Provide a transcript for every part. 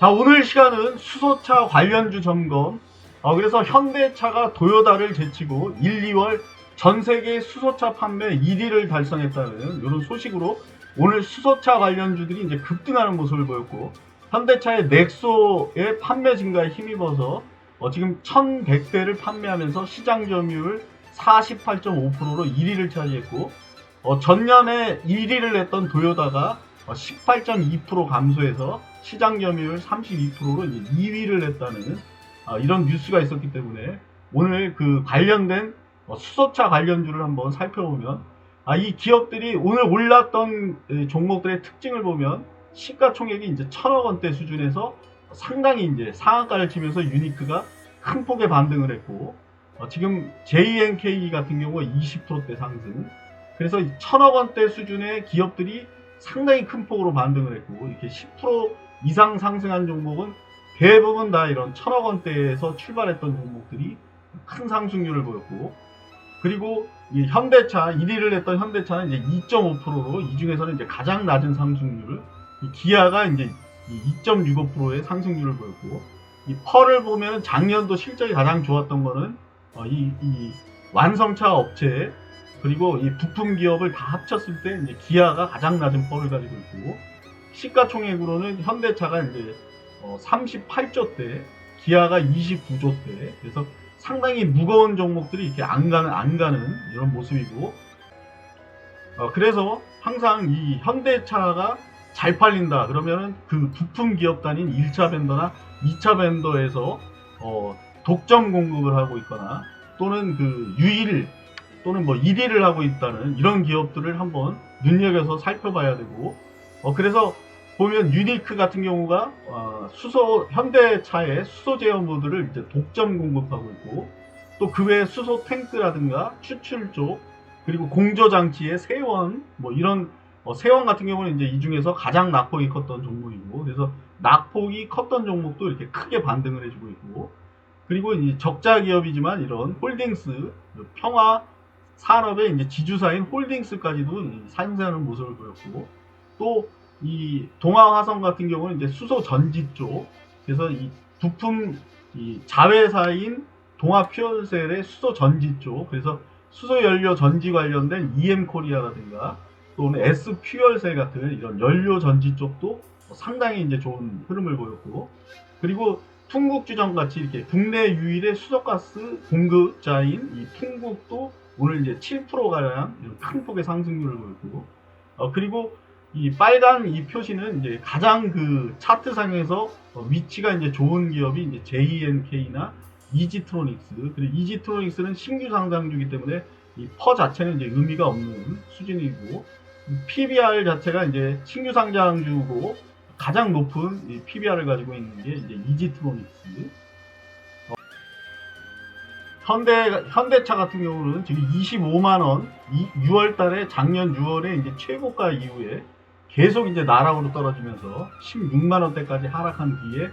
자 오늘 시간은 수소차 관련주 점검. 어, 그래서 현대차가 도요다를 제치고 1, 2월 전 세계 수소차 판매 1위를 달성했다는 이런 소식으로 오늘 수소차 관련주들이 이제 급등하는 모습을 보였고 현대차의 넥소의 판매 증가에 힘입어서 어, 지금 1100대를 판매하면서 시장 점유율 48.5%로 1위를 차지했고 어, 전년에 1위를 했던 도요다가 어, 18.2% 감소해서 시장 점유율 32%로 이제 2위를 했다는 아, 이런 뉴스가 있었기 때문에 오늘 그 관련된 어, 수소차 관련주를 한번 살펴보면 아, 이 기업들이 오늘 올랐던 에, 종목들의 특징을 보면 시가총액이 이제 천억 원대 수준에서 상당히 이제 상한가를 치면서 유니크가 큰 폭의 반등을 했고 어, 지금 JNK 같은 경우 20%대 상승 그래서 이 천억 원대 수준의 기업들이 상당히 큰 폭으로 반등을 했고 이렇게 10% 이상 상승한 종목은 대부분 다 이런 천억 원대에서 출발했던 종목들이 큰 상승률을 보였고 그리고 이 현대차 1위를 했던 현대차는 이제 2.5%로 이 중에서는 이제 가장 낮은 상승률을 이 기아가 이제 2.65%의 상승률을 보였고 이 펄을 보면 작년도 실적이 가장 좋았던 거는 어, 이, 이 완성차 업체 그리고 이 부품 기업을 다 합쳤을 때 이제 기아가 가장 낮은 펄을 가지고 있고 시가총액으로는 현대차가 이제 어, 38조 대, 기아가 29조 대. 그래서 상당히 무거운 종목들이 이렇게 안 가는 안 가는 이런 모습이고. 어, 그래서 항상 이 현대차가 잘 팔린다 그러면은 그 부품 기업 단인 1차 벤더나 2차 벤더에서 어, 독점 공급을 하고 있거나 또는 그 유일 또는 뭐 1위를 하고 있다는 이런 기업들을 한번 눈여겨서 살펴봐야 되고 어, 그래서 보면 유니크 같은 경우가 어, 수소 현대차의 수소 제어 모드를 이제 독점 공급하고 있고 또 그 외에 수소 탱크라든가 추출 쪽 그리고 공조 장치의 세원 뭐 이런 어, 세원 같은 경우는 이제 이 중에서 가장 낙폭이 컸던 종목이고 그래서 낙폭이 컸던 종목도 이렇게 크게 반등을 해주고 있고 그리고 이제 적자 기업이지만 이런 홀딩스 평화 산업의 이제 지주사인 홀딩스까지도 이 상승하는 모습을 보였고 또 이 동아화성 같은 경우는 이제 수소 전지 쪽 그래서 이 부품 이 자회사인 동아퓨얼셀의 수소 전지 쪽 그래서 수소 연료 전지 관련된 EM 코리아라든가 또는 S 퓨얼셀 같은 이런 연료 전지 쪽도 상당히 이제 좋은 흐름을 보였고 그리고 풍국주정 같이 이렇게 국내 유일의 수소가스 공급자인 이 풍국도 오늘 이제 7% 가량 큰 폭의 상승률을 보였고 어, 그리고 이 빨간 이 표시는 이제 가장 그 차트상에서 어, 위치가 이제 좋은 기업이 이제 JNK나 이지트로닉스 그리고 이지트로닉스는 신규 상장주기 때문에 이 퍼 자체는 이제 의미가 없는 수준이고 PBR 자체가 이제 신규 상장주고 가장 높은 이 PBR을 가지고 있는 게 이제 이지트로닉스 현대 현대차 같은 경우는 지금 25만 원, 6월 달에 작년 6월에 이제 최고가 이후에 계속 이제 나락으로 떨어지면서 16만 원대까지 하락한 뒤에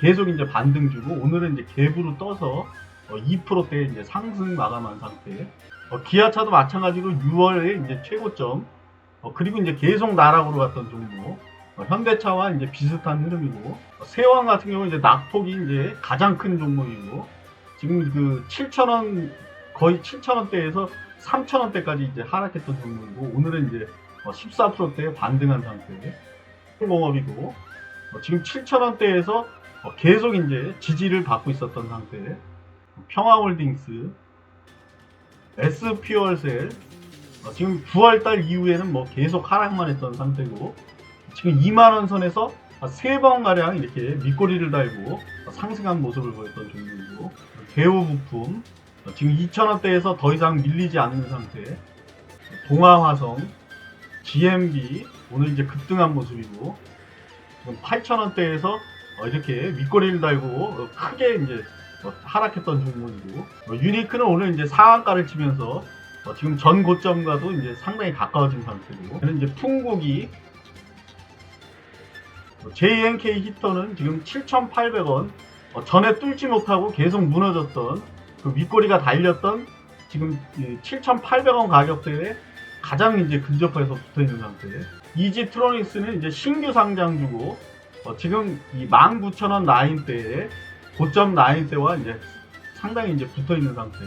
계속 이제 반등 주고 오늘은 이제 갭으로 떠서 2%대 이제 상승 마감한 상태. 어, 기아차도 마찬가지로 6월에 이제 최고점. 어, 그리고 이제 계속 나락으로 갔던 종목. 어, 현대차와 이제 비슷한 흐름이고 어, 세왕 같은 경우는 이제 낙폭이 이제 가장 큰 종목이고 지금 그 7,000원 거의 7,000원대에서 3,000원대까지 이제 하락했던 종목이고 오늘은 이제 14%대 반등한 상태. 공업이고 어, 지금 7,000원대에서 어, 계속 이제 지지를 받고 있었던 상태. 평화홀딩스 S퓨얼셀 어, 지금 9월달 이후에는 뭐 계속 하락만 했던 상태고 지금 2만원 선에서 세번 가량 이렇게 밑꼬리를 달고 상승한 모습을 보였던 종목이고 대우 부품 어, 지금 2,000원대에서 더 이상 밀리지 않는 상태 동아화성 GMB 오늘 이제 급등한 모습이고 지금 8,000원대에서 어, 이렇게 밑꼬리를 달고 어, 크게 이제 어, 하락했던 종목이고 어, 유니크는 오늘 이제 상한가를 치면서 어, 지금 전 고점과도 이제 상당히 가까워진 상태고 저는 이제 어, JNK 히터는 지금 7,800원 어, 전에 뚫지 못하고 계속 무너졌던 그 윗꼬리가 달렸던 지금 7,800원 가격대에 가장 이제 근접해서 붙어 있는 상태. 이지 트로닉스는 이제 신규 상장주고 어, 지금 이 19,000원 라인대에 고점 라인대와 이제 상당히 이제 붙어 있는 상태.